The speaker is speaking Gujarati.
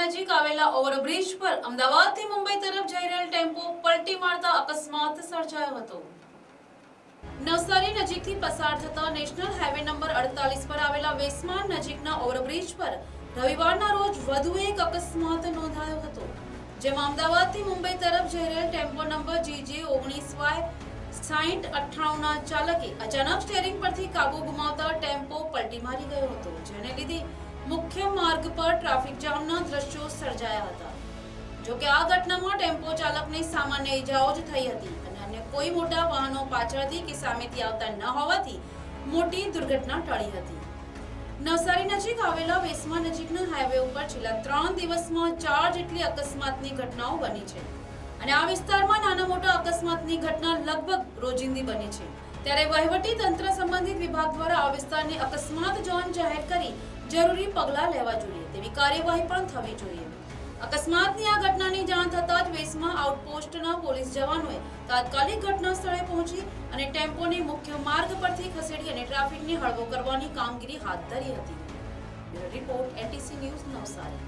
નજીક આવેલા ઓવરબ્રિજ પર અમદાવાદથી મુંબઈ તરફ જઈ રહેલ ટેમ્પો પલટી મારતા અકસ્માત સર્જાયો હતો. નવસારી નજીકથી પસાર થતા નેશનલ હાઈવે નંબર અડતાલીસ પર આવેલા વેસમાન નજીકના ઓવરબ્રિજ પર રવિવારના રોજ વધુ એક અકસ્માત નોંધાયો હતો, જેમાં અમદાવાદથી મુંબઈ તરફ જઈ રહેલ ટેમ્પો નંબર જીજે ઓગણીસ વાય સાહીઠ અઠ્ઠાણુંના ચાલકે અચાનક સ્ટેરિંગ પરથી કાબુ ગુમાવતા ટેમ્પો પલટી મારી ગયો હતો, જેને લીધે મુખ્ય માર્ગ પર ટ્રાફિક જામના દ્રશ્યો સર્જાયા હતા. જો કે આ ઘટનામાં ટેમ્પો ચાલકને સામાન્ય ઈજાઓ જ થઈ હતી અને અન્ય કોઈ મોટા વાહનો પાછળથી કે સામેથી આવતા ન હોવાથી મોટી દુર્ઘટના ટળી હતી. નવસારી નજીક આવેલા વેસમા નજીકના હાઈવે ઉપર છેલ્લા ત્રણ દિવસમાં ચાર જેટલી અકસ્માતની ઘટનાઓ બની છે. અને આ વિસ્તારમાં નાના મોટા અકસ્માતની ઘટના લગભગ રોજિંદી બની છે. ત્યારે વહીવટી તંત્ર વિભાગ દ્વારા આ વિસ્તારને અકસ્માત ઝોન જાહેર કરી જરૂરી પગલાં લેવા જોઈએ. તેવી કાર્યવાહી પણ થવી જોઈએ. અકસ્માતની આ ઘટનાની જાણ થતાં જ વેસમાં આઉટપોસ્ટના પોલીસ જવાનોએ તાત્કાલિક ઘટના સ્થળે પહોંચી અને ટેમ્પોને મુખ્ય માર્ગ પરથી ખસેડી અને ટ્રાફિકને હળવો કરવાની કામગીરી હાથ ધરી હતી. Report, NTC news Navsari.